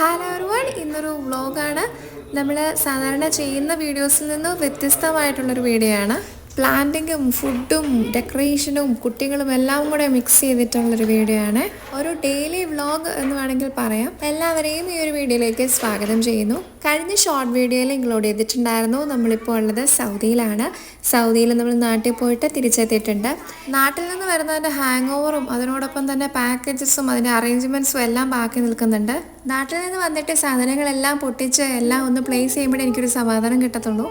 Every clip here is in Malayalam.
ഹലോ ഒരുവൺ ഇന്നൊരു വ്ളോഗാണ്. നമ്മൾ സാധാരണ ചെയ്യുന്ന വീഡിയോസിൽ നിന്ന് വ്യത്യസ്തമായിട്ടുള്ളൊരു വീഡിയോ ആണ് പ്ലാന്റിങ്ങും ഫുഡും ഡെക്കറേഷനും കുട്ടികളും എല്ലാം കൂടെ മിക്സ് ചെയ്തിട്ടുള്ളൊരു വീഡിയോ ആണ് ഒരു ഡെയിലി വ്ളോഗ് എന്ന് വേണമെങ്കിൽ പറയാം. എല്ലാവരെയും ഈ ഒരു വീഡിയോയിലേക്ക് സ്വാഗതം ചെയ്യുന്നു. കഴിഞ്ഞ ഷോർട്ട് വീഡിയോയിൽ ഇൻക്ലൂഡ് ചെയ്തിട്ടുണ്ടായിരുന്നു. നമ്മളിപ്പോൾ ഉള്ളത് സൗദിയിലാണ്. സൗദിയിൽ നമ്മൾ നാട്ടിൽ പോയിട്ട് തിരിച്ചെത്തിയിട്ടുണ്ട്. നാട്ടിൽ നിന്ന് വരുന്നതിന്റെ ഹാങ് ഓവറും അതിനോടൊപ്പം തന്നെ പാക്കേജസും അതിന്റെ അറേഞ്ച്മെന്റ്സും എല്ലാം ബാക്കി നിൽക്കുന്നുണ്ട്. നാട്ടിൽ നിന്ന് വന്നിട്ട് സാധനങ്ങളെല്ലാം പൊട്ടിച്ച് എല്ലാം ഒന്ന് പ്ലേസ് ചെയ്യുമ്പോഴേ എനിക്കൊരു സമാധാനം കിട്ടത്തുള്ളൂ.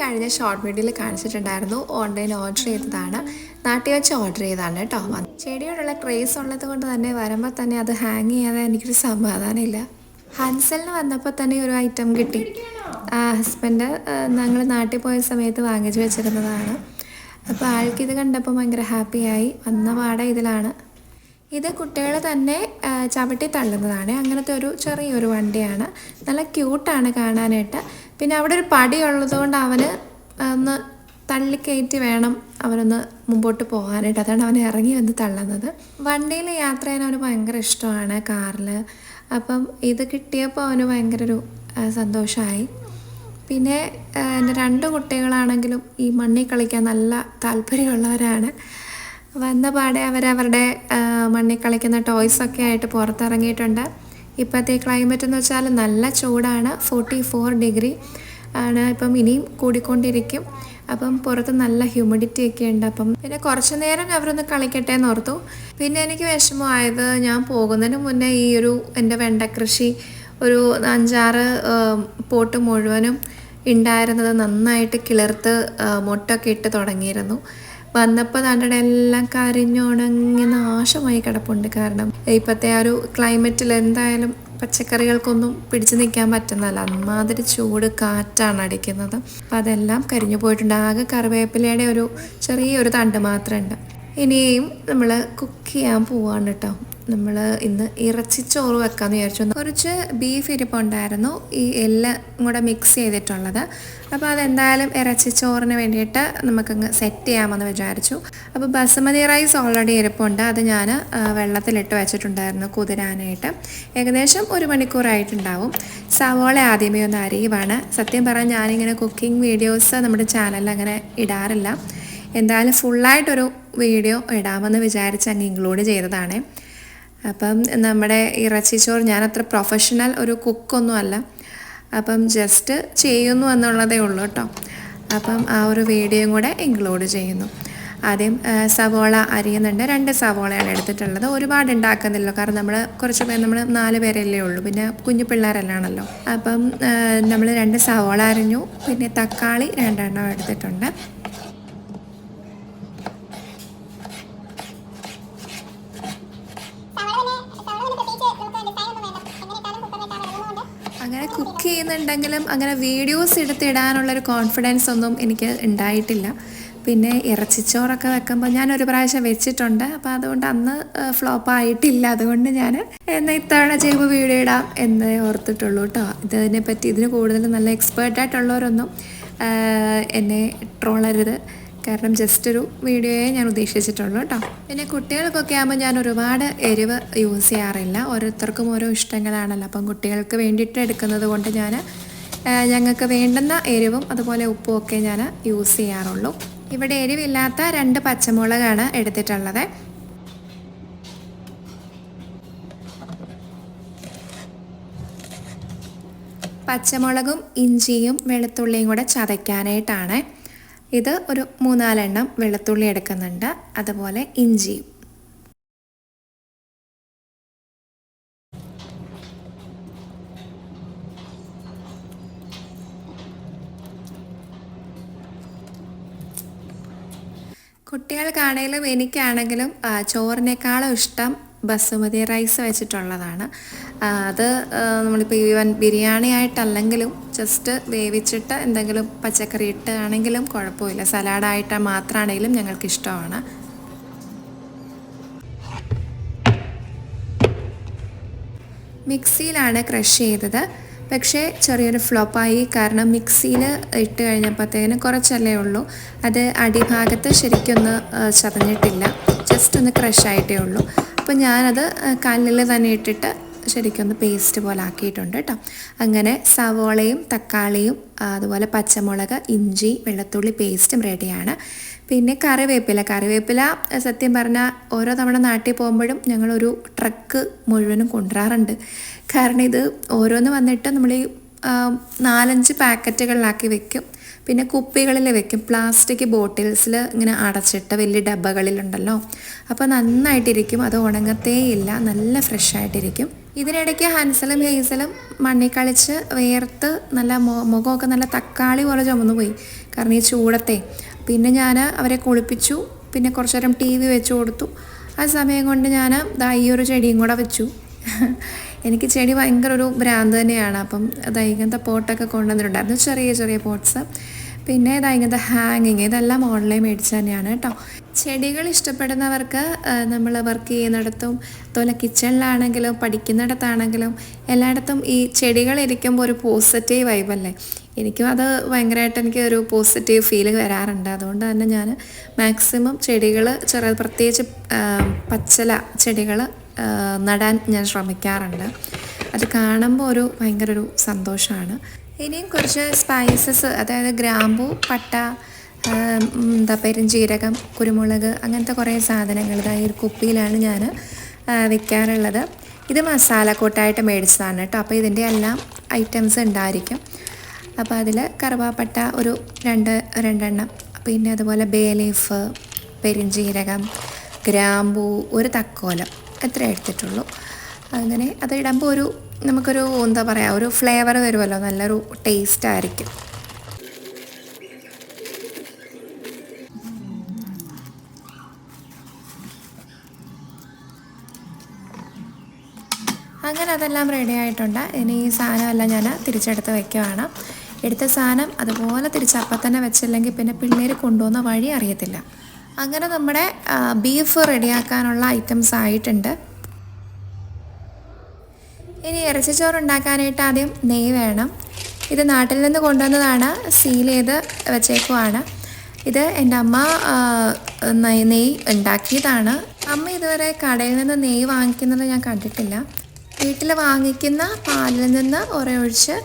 കഴിഞ്ഞ ഷോർട്ട് വീഡിയോയിൽ കാണിച്ചിട്ടുണ്ടായിരുന്നു. ഓൺലൈൻ ഓർഡർ ചെയ്തതാണ്. നാട്ടി വെച്ച് ഓർഡർ ചെയ്തതാണ് കേട്ടോ ചെടിയോടുള്ള ക്രേസ് ഉള്ളത് കൊണ്ട് തന്നെ വരുമ്പോൾ തന്നെ അത് ഹാങ് ചെയ്യാതെ എനിക്കൊരു സമാധാനമില്ല. ഹൻസലിന് വന്നപ്പോൾ തന്നെ ഒരു ഐറ്റം കിട്ടി. ഹസ്ബൻഡ് ഞങ്ങൾ നാട്ടിൽ പോയ സമയത്ത് വാങ്ങിച്ചു വെച്ചിരുന്നതാണ്. അപ്പോൾ ആൾക്ക് ഇത് കണ്ടപ്പോൾ ഭയങ്കര ഹാപ്പിയായി വന്ന പാടെ ഇതിലാണ്. ഇത് കുട്ടികളെ തന്നെ ചവിട്ടി തള്ളുന്നതാണ്. അങ്ങനത്തെ ഒരു ചെറിയൊരു വണ്ടിയാണ്. നല്ല ക്യൂട്ടാണ് കാണാനായിട്ട്. പിന്നെ അവിടെ ഒരു പടി ഉള്ളതുകൊണ്ട് അവന് ഒന്ന് തള്ളിക്കയറ്റി വേണം അവനൊന്ന് മുമ്പോട്ട് പോകാനായിട്ട്. അതാണ് അവൻ ഇറങ്ങി വന്ന് തള്ളുന്നത്. വണ്ടിയിൽ യാത്ര ചെയ്യാൻ അവന് ഭയങ്കര ഇഷ്ടമാണ് കാറിൽ അപ്പം ഇത് കിട്ടിയപ്പോൾ അവന് ഭയങ്കര ഒരു സന്തോഷമായി പിന്നെ എന്റെ രണ്ട് കുട്ടികളാണെങ്കിലും ഈ മണ്ണിൽ കളിക്കാൻ നല്ല താല്പര്യമുള്ളവരാണ്. വന്ന പാടെ അവരവരുടെ മണ്ണിൽ കളിക്കുന്ന ടോയ്സൊക്കെ ആയിട്ട് പുറത്തിറങ്ങിയിട്ടുണ്ട്. ഇപ്പോഴത്തെ ക്ലൈമറ്റ് എന്ന് വെച്ചാൽ നല്ല ചൂടാണ് ഫോർട്ടി ഫോർ ഡിഗ്രി ആണ്. ഇപ്പം ഇനിയും കൂടിക്കൊണ്ടിരിക്കും. അപ്പം പുറത്ത് നല്ല ഹ്യൂമിഡിറ്റി ഒക്കെ ഉണ്ട്. അപ്പം പിന്നെ കുറച്ച് നേരം അവരൊന്ന് കളിക്കട്ടെ എന്ന് ഓർത്തു. പിന്നെ എനിക്ക് വിഷമമായത് ഞാൻ പോകുന്നതിന് മുന്നേ ഈ ഒരു എന്റെ വെണ്ട കൃഷി ഒരു അഞ്ചാറ് പോട്ട് മുഴുവനും ഉണ്ടായിരുന്നത് നന്നായിട്ട് കിളിർത്ത് മുട്ടൊക്കെ ഇട്ട് തുടങ്ങിയിരുന്നു. വന്നപ്പോൾ തന്റെ എല്ലാം കരിഞ്ഞുണങ്ങി നാശമായി കിടപ്പുണ്ട്. കാരണം ഇപ്പോഴത്തെ ആ ഒരു ക്ലൈമറ്റിൽ എന്തായാലും പച്ചക്കറികൾക്കൊന്നും പിടിച്ചു നിൽക്കാൻ പറ്റുന്നതല്ല. അമ്മാതിരി ചൂട് കാറ്റാണ് അടിക്കുന്നത്. അപ്പം അതെല്ലാം കരിഞ്ഞു പോയിട്ടുണ്ട്. ആകെ കറിവേപ്പിലയുടെ ഒരു ചെറിയൊരു തണ്ട് മാത്രമുണ്ട്. ഇനിയും നമ്മൾ കുക്ക് ചെയ്യാൻ പോവാണ് കേട്ടോ. നമ്മൾ ഇന്ന് ഇറച്ചിച്ചോറ് വെക്കാമെന്ന് വിചാരിച്ചു. കുറച്ച് ബീഫ് ഇരിപ്പുണ്ടായിരുന്നു ഈ എല്ലാം കൂടെ മിക്സ് ചെയ്തിട്ടുള്ളത്. അപ്പോൾ അതെന്തായാലും ഇറച്ചിച്ചോറിന് വേണ്ടിയിട്ട് നമുക്കങ്ങ് സെറ്റ് ചെയ്യാമെന്ന് വിചാരിച്ചു. അപ്പോൾ ബസുമതി റൈസ് ഓൾറെഡി ഇരിപ്പുണ്ട്. അത് ഞാൻ വെള്ളത്തിലിട്ട് വെച്ചിട്ടുണ്ടായിരുന്നു കുതിരാനായിട്ട്. ഏകദേശം ഒരു മണിക്കൂറായിട്ടുണ്ടാവും. സവോള ആദ്യമേ ഒന്ന് അരിയുവാണ്. സത്യം പറഞ്ഞാൽ ഞാനിങ്ങനെ കുക്കിംഗ് വീഡിയോസ് നമ്മുടെ ചാനലിൽ അങ്ങനെ ഇടാറില്ല. എന്തായാലും ഫുള്ളായിട്ടൊരു വീഡിയോ ഇടാമെന്ന് വിചാരിച്ച് അങ്ങ് ഇൻക്ലൂഡ് ചെയ്തതാണ്. അപ്പം നമ്മുടെ ഇറച്ചിച്ചോറ് ഞാൻ അത്ര പ്രൊഫഷണൽ ഒരു കുക്കൊന്നും അല്ല. അപ്പം ജസ്റ്റ് ചെയ്യുന്നു എന്നുള്ളതേ ഉള്ളൂ കേട്ടോ അപ്പം ആ ഒരു വീഡിയോയും കൂടെ ഇൻക്ലൂഡ് ചെയ്യുന്നു. ആദ്യം സവോള അരിയുന്നുണ്ട്. രണ്ട് സവോളയാണ് എടുത്തിട്ടുള്ളത്. ഒരുപാട് ഉണ്ടാക്കുന്നില്ല കാരണം നമ്മൾ കുറച്ച് പേര് നമ്മൾ നാല് പേരല്ലേ ഉള്ളൂ. പിന്നെ കുഞ്ഞു പിള്ളേരെല്ലാണല്ലോ. അപ്പം നമ്മൾ രണ്ട് സവോള അരിഞ്ഞു. പിന്നെ തക്കാളി രണ്ടെണ്ണം എടുത്തിട്ടുണ്ട്. അങ്ങനെ കുക്ക് ചെയ്യുന്നുണ്ടെങ്കിലും അങ്ങനെ വീഡിയോസ് എടുത്തിടാനുള്ളൊരു കോൺഫിഡൻസ് ഒന്നും എനിക്ക് ഉണ്ടായിട്ടില്ല. പിന്നെ ഇറച്ചിച്ചോറൊക്കെ വെക്കുമ്പോൾ ഞാൻ ഒരു പ്രാവശ്യം വെച്ചിട്ടുണ്ട്. അപ്പോൾ അതുകൊണ്ട് അന്ന് ഫ്ലോപ്പ് ആയിട്ടില്ല. അതുകൊണ്ട് ഞാൻ എന്നാൽ ഇത്തവണ ചെയ്യുമ്പോൾ വീഡിയോ ഇടാം എന്നേ ഓർത്തിട്ടുള്ളൂ കേട്ടോ ഇതിനെപ്പറ്റി ഇതിന് കൂടുതൽ നല്ല എക്സ്പേർട്ടായിട്ടുള്ളവരൊന്നും എന്നെ ട്രോളരുത്. കാരണം ജസ്റ്റ് ഒരു വീഡിയോയെ ഞാൻ ഉദ്ദേശിച്ചിട്ടുള്ളൂ കേട്ടോ. പിന്നെ കുട്ടികൾക്കൊക്കെ ആകുമ്പോൾ ഞാൻ ഒരുപാട് എരിവ് യൂസ് ചെയ്യാറില്ല. ഓരോരുത്തർക്കും ഓരോ ഇഷ്ടങ്ങളാണല്ലോ. അപ്പം കുട്ടികൾക്ക് വേണ്ടിയിട്ട് എടുക്കുന്നത് കൊണ്ട് ഞാൻ ഞങ്ങൾക്ക് വേണ്ടുന്ന എരിവും അതുപോലെ ഉപ്പും ഒക്കെ ഞാൻ യൂസ് ചെയ്യാറുള്ളൂ. ഇവിടെ എരിവില്ലാത്ത രണ്ട് പച്ചമുളകാണ് എടുത്തിട്ടുള്ളത്. പച്ചമുളകും ഇഞ്ചിയും വെളുത്തുള്ളിയും കൂടെ ചതയ്ക്കാനായിട്ടാണ്. ഇത് ഒരു മൂന്നാലെണ്ണം വെളുത്തുള്ളി എടുക്കുന്നുണ്ട്. അതുപോലെ ഇഞ്ചിയും. കുട്ടികൾക്കാണെങ്കിലും എനിക്കാണെങ്കിലും ചോറിനേക്കാളും ഇഷ്ടം ബസുമതി റൈസ് വെച്ചിട്ടുള്ളതാണ്. അത് നമ്മളിപ്പോൾ ഈവൻ ബിരിയാണി ആയിട്ടല്ലെങ്കിലും ജസ്റ്റ് വേവിച്ചിട്ട് എന്തെങ്കിലും പച്ചക്കറി ഇട്ട് ആണെങ്കിലും കുഴപ്പമില്ല. സലാഡായിട്ട് മാത്രമാണെങ്കിലും ഞങ്ങൾക്ക് ഇഷ്ടമാണ് മിക്സിയിലാണ് ക്രഷ് ചെയ്തത്. പക്ഷേ ചെറിയൊരു ഫ്ലോപ്പായി കാരണം മിക്സിയിൽ ഇട്ട് കഴിഞ്ഞപ്പോഴത്തേന് കുറച്ചല്ലേ ഉള്ളൂ. അത് അടിഭാഗത്ത് ശരിക്കൊന്ന് ചതഞ്ഞിട്ടില്ല. ജസ്റ്റ് ഒന്ന് ക്രഷ് ആയിട്ടേ ഉള്ളൂ. അപ്പോൾ ഞാനത് കല്ലിൽ തന്നെ ഇട്ടിട്ട് ശരിക്കൊന്ന് പേസ്റ്റ് പോലെ ആക്കിയിട്ടുണ്ട് കേട്ടോ. അങ്ങനെ സവോളയും തക്കാളിയും അതുപോലെ പച്ചമുളക് ഇഞ്ചി വെളുത്തുള്ളി പേസ്റ്റും റെഡിയാണ്. പിന്നെ കറിവേപ്പില. കറിവേപ്പില സത്യം പറഞ്ഞാൽ ഓരോ തവണ നാട്ടിൽ പോകുമ്പോഴും ഞങ്ങളൊരു ട്രക്ക് മുഴുവനും കൊണ്ടുവരാറുണ്ട്. കാരണം ഇത് ഓരോന്ന് വന്നിട്ട് നമ്മൾ നാലഞ്ച് പാക്കറ്റുകളിലാക്കി വെക്കും. പിന്നെ കുപ്പികളിൽ വെക്കും. പ്ലാസ്റ്റിക് ബോട്ടിൽസിൽ ഇങ്ങനെ അടച്ചിട്ട വലിയ ഡബ്ബകളിലുണ്ടല്ലോ അപ്പോൾ നന്നായിട്ടിരിക്കും. അത് ഉണങ്ങത്തേയില്ല. നല്ല ഫ്രഷ് ആയിട്ടിരിക്കും ഇതിനിടയ്ക്ക് ഹൻസലും ഹേസലും മണ്ണിൽ കളിച്ച് വേർത്ത് നല്ല മുഖമൊക്കെ നല്ല തക്കാളി പോലെ ചുമന്നു പോയി. കാരണം ഈ ചൂടത്തെ. പിന്നെ ഞാൻ അവരെ കുളിപ്പിച്ചു. പിന്നെ കുറച്ച് നേരം ടി വി വെച്ച് കൊടുത്തു. ആ സമയം കൊണ്ട് ഞാൻ ദാ ഈ ഒരു ചെടിയും കൂടെ വെച്ചു. എനിക്ക് ചെടി ഭയങ്കര ഒരു ഭ്രാന്ത് തന്നെയാണ്. അപ്പം ദാ ഇങ്ങനത്തെ പോട്ടൊക്കെ കൊണ്ടുവന്നിട്ടുണ്ടായിരുന്നു. ചെറിയ ചെറിയ പോട്ട്സ്. പിന്നെ ഇതാ ഇങ്ങനത്തെ ഹാങ്ങിങ്. ഇതെല്ലാം ഓൺലൈൻ മേടിച്ച് തന്നെയാണ് കേട്ടോ. ചെടികൾ ഇഷ്ടപ്പെടുന്നവർക്ക് നമ്മൾ വർക്ക് ചെയ്യുന്നിടത്തും അതുപോലെ കിച്ചണിലാണെങ്കിലും പഠിക്കുന്നിടത്താണെങ്കിലും എല്ലായിടത്തും ഈ ചെടികൾ ഇരിക്കുമ്പോൾ ഒരു പോസിറ്റീവ് വൈബല്ലേ എനിക്കും അത് ഭയങ്കരമായിട്ട് എനിക്ക് ഒരു പോസിറ്റീവ് ഫീൽ വരാറുണ്ട്. അതുകൊണ്ട് തന്നെ ഞാൻ മാക്സിമം ചെടികൾ ചെറിയ പ്രത്യേകിച്ച് പച്ചില ചെടികൾ നടാൻ ഞാൻ ശ്രമിക്കാറുണ്ട്. അത് കാണുമ്പോൾ ഒരു ഭയങ്കര ഒരു സന്തോഷമാണ് ഇനിയും കുറച്ച് സ്പൈസസ് അതായത് ഗ്രാമ്പു പട്ട എന്താ പെരുംജീരകം കുരുമുളക് അങ്ങനത്തെ കുറേ സാധനങ്ങൾ ഈ ഒരു കുപ്പിയിലാണ് ഞാൻ വെക്കാറുള്ളത്. ഇത് മസാലക്കൂട്ടായിട്ട് മേടിച്ചതാണ് കേട്ടോ. അപ്പോൾ ഇതിന്റെ എല്ലാം ഐറ്റംസ് ഉണ്ടായിരിക്കും. അപ്പോൾ അതിൽ കറുവാപ്പട്ട ഒരു രണ്ട് രണ്ടെണ്ണം. പിന്നെ അതുപോലെ ബേലീഫ് ലീഫ് പെരിഞ്ജീരകം ഗ്രാമ്പൂ ഒരു തക്കോലം. എത്ര എടുത്തിട്ടുള്ളൂ. അങ്ങനെ അത് ഇടുമ്പോൾ ഒരു നമുക്കൊരു എന്താ പറയുക ഒരു ഫ്ലേവർ വരുമല്ലോ നല്ലൊരു ടേസ്റ്റ് ആയിരിക്കും. അങ്ങനെ അതെല്ലാം റെഡി ആയിട്ടുണ്ട്. ഇനി ഈ സാധനമെല്ലാം ഞാൻ തിരിച്ചെടുത്ത് വെക്കുവാണ്. എടുത്ത സാധനം അതുപോലെ തിരിച്ച് അപ്പം തന്നെ വെച്ചില്ലെങ്കിൽ പിന്നെ പിള്ളേർ കൊണ്ടുപോകുന്ന വഴി അറിയത്തില്ല. അങ്ങനെ നമ്മുടെ ബീഫ് റെഡിയാക്കാനുള്ള ഐറ്റംസ് ആയിട്ടുണ്ട്. ഇനി ഇറച്ചിച്ചോറ് ഉണ്ടാക്കാനായിട്ട് ആദ്യം നെയ്യ് വേണം. ഇത് നാട്ടിൽ നിന്ന് കൊണ്ടുവന്നതാണ് സീൽ ചെയ്ത് വെച്ചേക്കുവാണ്. ഇത് എന്റെ അമ്മ നെയ്യ് ഉണ്ടാക്കിയതാണ്. അമ്മ ഇതുവരെ കടയിൽ നിന്ന് നെയ്യ് വാങ്ങിക്കുന്നത് ഞാൻ കണ്ടിട്ടില്ല. വീട്ടിൽ വാങ്ങിക്കുന്ന പാലിൽ നിന്ന് ഉറയൊഴിച്ച്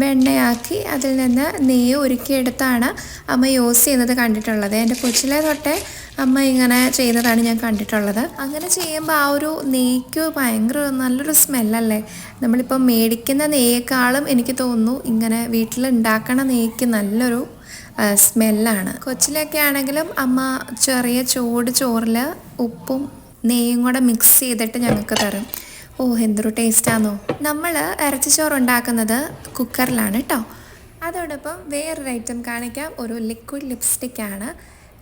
വെണ്ണയാക്കി അതിൽ നിന്ന് നെയ്യ് ഉരുക്കിയെടുത്താണ് അമ്മ യൂസ് ചെയ്യുന്നത് കണ്ടിട്ടുള്ളത്. എന്റെ കൊച്ചിലെ തൊട്ടേ അമ്മ ഇങ്ങനെ ചെയ്യുന്നതാണ് ഞാൻ കണ്ടിട്ടുള്ളത്. അങ്ങനെ ചെയ്യുമ്പോൾ ആ ഒരു നെയ്ക്ക് ഭയങ്കര നല്ലൊരു സ്മെല്ലല്ലേ? നമ്മളിപ്പോൾ മേടിക്കുന്ന നെയ്യേക്കാളും എനിക്ക് തോന്നുന്നു ഇങ്ങനെ വീട്ടിൽ ഉണ്ടാക്കണ നെയ്ക്ക് നല്ലൊരു സ്മെല്ലാണ്. കൊച്ചിലൊക്കെ ആണെങ്കിലും അമ്മ ചെറിയ ചൂട് ചോറിൽ ഉപ്പും നെയ്യും കൂടെ മിക്സ് ചെയ്തിട്ട് ഞങ്ങൾക്ക് തരും. ഓ എന്തൊരു ടേസ്റ്റാന്നോ? നമ്മൾ ഇറച്ചിച്ചോറ് ഉണ്ടാക്കുന്നത് കുക്കറിലാണ് കേട്ടോ അതോടൊപ്പം വേറൊരു ഐറ്റം കാണിക്കാം. ഒരു ലിക്വിഡ് ലിപ്സ്റ്റിക്കാണ്.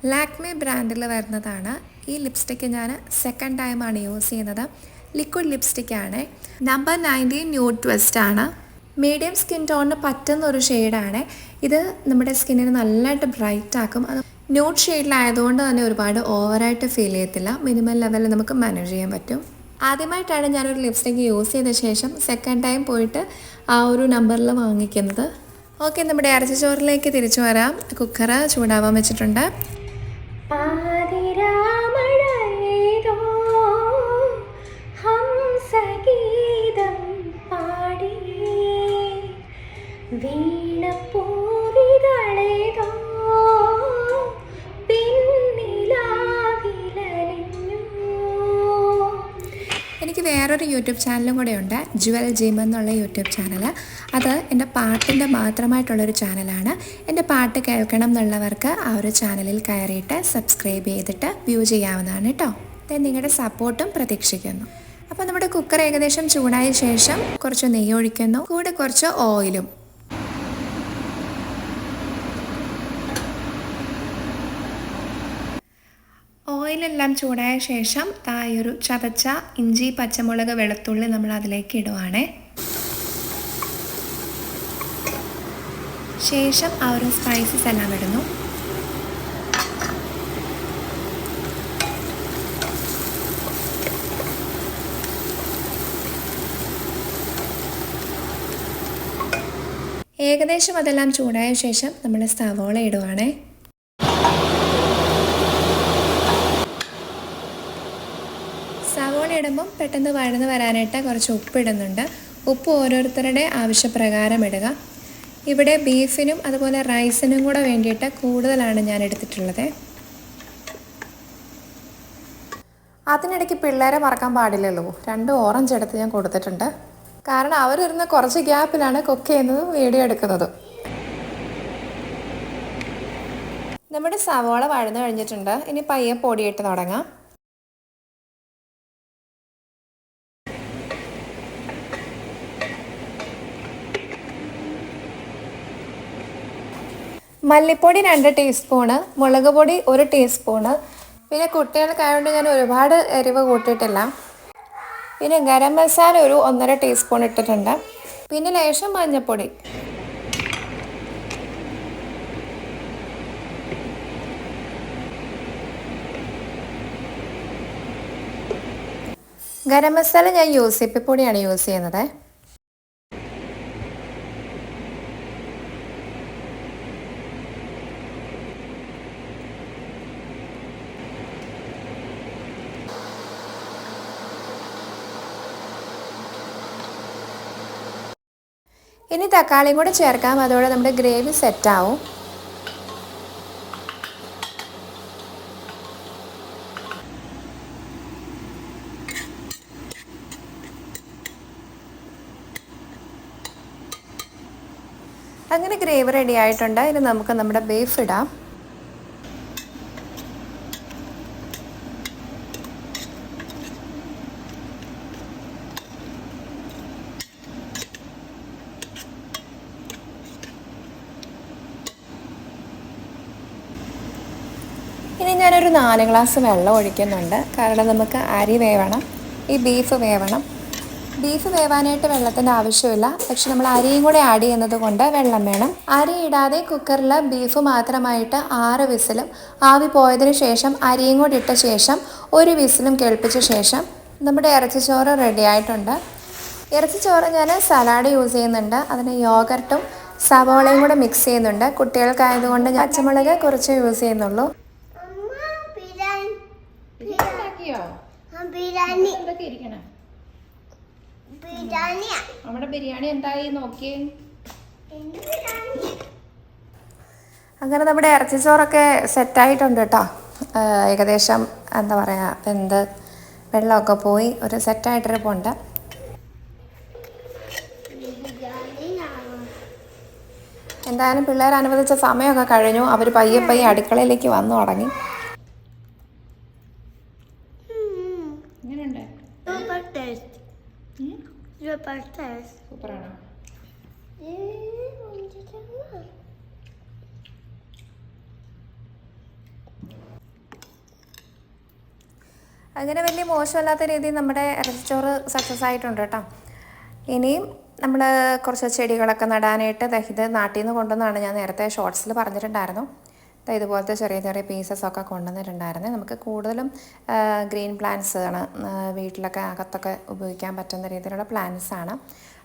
ലാക്മേ ബ്രാൻഡിൽ വരുന്നതാണ്. ഈ ലിപ്സ്റ്റിക്ക് ഞാൻ സെക്കൻഡ് ടൈമാണ് യൂസ് ചെയ്യുന്നത്. ലിക്വിഡ് ലിപ്സ്റ്റിക്കാണ് നമ്പർ നയന്റീൻ ന്യൂ ട്വിസ്റ്റ് ആണ്. മീഡിയം സ്കിൻ ടോണിന് പറ്റുന്ന ഒരു ഷെയ്ഡാണ് ഇത് നമ്മുടെ സ്കിന്നിനെ നല്ലതായിട്ട് ബ്രൈറ്റ് ആക്കും. അത് ന്യൂഡ് ഷെയ്ഡിലായതുകൊണ്ട് തന്നെ ഒരുപാട് ഓവറായിട്ട് ഫീൽ ചെയ്യത്തില്ല. മിനിമം ലെവലിൽ നമുക്ക് മാനേജ് ചെയ്യാൻ പറ്റും. ആദ്യമായിട്ടാണ് ഞാനൊരു ലിപ്സ്റ്റിക്ക് യൂസ് ചെയ്ത ശേഷം സെക്കൻഡ് ടൈം പോയിട്ട് ആ ഒരു നമ്പറിൽ വാങ്ങിക്കുന്നത്. ഓക്കെ നമ്മുടെ ഇറച്ചിച്ചോറിലേക്ക് തിരിച്ചു വരാം. കുക്കർ ചൂടാവാൻ വെച്ചിട്ടുണ്ട്. എനിക്ക് വേറൊരു യൂട്യൂബ് ചാനലും കൂടെ ഉണ്ട്. ജുവൽ ജിം എന്നുള്ള യൂട്യൂബ് ചാനൽ. അത് എന്റെ പാട്ടിന്റെ മാത്രമായിട്ടുള്ളൊരു ചാനലാണ്. എന്റെ പാട്ട് കേൾക്കണം എന്നുള്ളവർക്ക് ആ ഒരു ചാനലിൽ കയറിയിട്ട് സബ്സ്ക്രൈബ് ചെയ്തിട്ട് വ്യൂ ചെയ്യാവുന്നതാണ് കേട്ടോ നിങ്ങളുടെ സപ്പോർട്ടും പ്രതീക്ഷിക്കുന്നു. അപ്പോൾ നമ്മുടെ കുക്കർ ഏകദേശം ചൂടായ ശേഷം കുറച്ച് നെയ്യ് ഒഴിക്കുന്നു. കൂടെ കുറച്ച് ഓയിലും ഓയിലെല്ലാം ചൂടായ ശേഷം തായൊരു ചതച്ച ഇഞ്ചി പച്ചമുളക് വെളുത്തുള്ളി നമ്മൾ അതിലേക്ക് ഇടുവാണേ. ശേഷം ആ ഒരു സ്പൈസസ് എല്ലാം ഇടുന്നു. ഏകദേശം അതെല്ലാം ചൂടായ ശേഷം നമ്മൾ സവോള ഇടുവാണേ സവോള ഇടുമ്പം പെട്ടെന്ന് വഴന്ന് വരാനായിട്ട് കുറച്ച് ഉപ്പിടുന്നുണ്ട്. ഉപ്പ് ഓരോരുത്തരുടെ ആവശ്യപ്രകാരം ഇടുക. ഇവിടെ ബീഫിനും അതുപോലെ റൈസിനും കൂടെ വേണ്ടിയിട്ട് കൂടുതലാണ് ഞാൻ എടുത്തിട്ടുള്ളത്. അതിനിടയ്ക്ക് പിള്ളേരെ മറക്കാൻ പാടില്ലല്ലോ. രണ്ട് ഓറഞ്ച് എടുത്ത് ഞാൻ കൊടുത്തിട്ടുണ്ട്. കാരണം അവരിരുന്ന് കുറച്ച് ഗ്യാപ്പിലാണ് കുക്ക് ചെയ്യുന്നതും വീഡിയോ എടുക്കുന്നതും. നമ്മുടെ സവോള വഴന്നു കഴിഞ്ഞിട്ടുണ്ട്. ഇനി പയ്യെ പൊടിയിട്ട് തുടങ്ങാം. മല്ലിപ്പൊടി രണ്ട് ടീസ്പൂണ് മുളക് പൊടി ഒരു ടീസ്പൂണ് പിന്നെ കുട്ടികൾക്കായതുകൊണ്ട് ഞാൻ ഒരുപാട് എരിവ് കൂട്ടിയിട്ടില്ല. പിന്നെ ഗരം മസാല ഒരു ഒന്നര ടീസ്പൂൺ ഇട്ടിട്ടുണ്ട്. പിന്നെ ലേശം മഞ്ഞൾപ്പൊടി ഗരം മസാല ഞാൻ യൂസ് പൊടിയാണ് യൂസ് ചെയ്യുന്നത്. ഇനി തക്കാളിയും കൂടെ ചേർക്കാം. അതോടെ നമ്മുടെ ഗ്രേവി സെറ്റാവും. അങ്ങനെ ഗ്രേവി റെഡി ആയിട്ടുണ്ട്. ഇനി നമുക്ക് നമ്മുടെ ബീഫ് ഇടാം ഇനി ഞാനൊരു നാല് ഗ്ലാസ് വെള്ളം ഒഴിക്കുന്നുണ്ട്. കാരണം നമുക്ക് അരി വേവണം ഈ ബീഫ് വേവണം. ബീഫ് വേവാനായിട്ട് വെള്ളത്തിന്റെ ആവശ്യമില്ല. പക്ഷെ നമ്മൾ അരിയും കൂടെ ആഡ് ചെയ്യുന്നത് കൊണ്ട് വെള്ളം വേണം. അരി ഇടാതെ കുക്കറിൽ ബീഫ് മാത്രമായിട്ട് ആറ് വിസിലും ആവി പോയതിന് ശേഷം അരിയും കൂടി ഇട്ട ശേഷം ഒരു വിസിലും കേൾപ്പിച്ച ശേഷം നമ്മുടെ ഇറച്ചിച്ചോറ് റെഡി ആയിട്ടുണ്ട്. ഇറച്ചിച്ചോറ് ഞാൻ സലാഡ് യൂസ് ചെയ്യുന്നുണ്ട്. അതിന് യോഗർട്ടും സവോളയും കൂടെ മിക്സ് ചെയ്യുന്നുണ്ട്. കുട്ടികൾക്കായതുകൊണ്ട് പച്ചമുളക് കുറച്ച് യൂസ് ചെയ്യുന്നുള്ളൂ അമ്മ ബിരിയാണി ആ, ബിരിയാണി. എന്തൊക്കെ ഇരിക്കണം? ബിരിയാണിയാ. നമ്മുടെ ബിരിയാണി എന്തായി നോക്കിയേ. എന്ത് ബിരിയാണി? അങ്ങനെ നമ്മുടെ ഇറച്ചിച്ചോറൊക്കെ സെറ്റായിട്ടുണ്ട് കേട്ടോ. ഏകദേശം എന്താ പറയുക എന്ത് വെള്ളമൊക്കെ പോയി ഒരു സെറ്റായിട്ടിരിപ്പുണ്ട് എന്തായാലും പിള്ളേർ അനുവദിച്ച സമയമൊക്കെ കഴിഞ്ഞു. അവർ പയ്യെ പയ്യെ അടുക്കളയിലേക്ക് വന്നു തുടങ്ങി എങ്ങനെയുണ്ട് സൂപ്പർ ടേസ്റ്റ് സൂപ്പർ ടേസ്റ്റ് സൂപ്പറാണോ അങ്ങനെ വലിയ മോശമല്ലാത്ത രീതിയിൽ നമ്മുടെ ഇറച്ചിച്ചോറ് സക്സസ് ആയിട്ടുണ്ട് കേട്ടോ. ഇനിയും നമ്മൾ കുറച്ച് ചെടികളൊക്കെ നടാനായിട്ട് ഇത് നാട്ടിൽ നിന്ന് കൊണ്ടുവന്നാണ് ഞാൻ നേരത്തെ ഷോർട്സിൽ പറഞ്ഞിട്ടുണ്ടായിരുന്നു. ഇതുപോലത്തെ ചെറിയ ചെറിയ പീസസ് ഒക്കെ കൊണ്ടുവന്നിട്ടുണ്ടായിരുന്നു. നമുക്ക് കൂടുതലും ഗ്രീൻ പ്ലാന്റ്സ് ആണ് വീട്ടിലൊക്കെ അകത്തൊക്കെ ഉപയോഗിക്കാൻ പറ്റുന്ന രീതിയിലുള്ള പ്ലാന്റ്സ് ആണ്.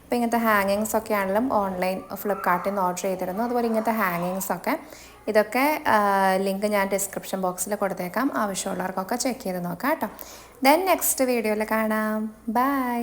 അപ്പോൾ ഇങ്ങനത്തെ ഹാങ്ങിങ്സ് ഒക്കെ ആണെങ്കിലും ഓൺലൈൻ ഫ്ലിപ്കാർട്ടിൽ നിന്ന് ഓർഡർ ചെയ്തിരുന്നു. അതുപോലെ ഇങ്ങനത്തെ ഹാങ്ങിങ്സ് ഒക്കെ ഇതൊക്കെ ലിങ്ക് ഞാൻ ഡിസ്ക്രിപ്ഷൻ ബോക്സിൽ കൊടുത്തേക്കാം. ആവശ്യമുള്ളവർക്കൊക്കെ ചെക്ക് ചെയ്ത് നോക്കാം കേട്ടോ. ദെൻ നെക്സ്റ്റ് വീഡിയോയിൽ കാണാം. ബൈ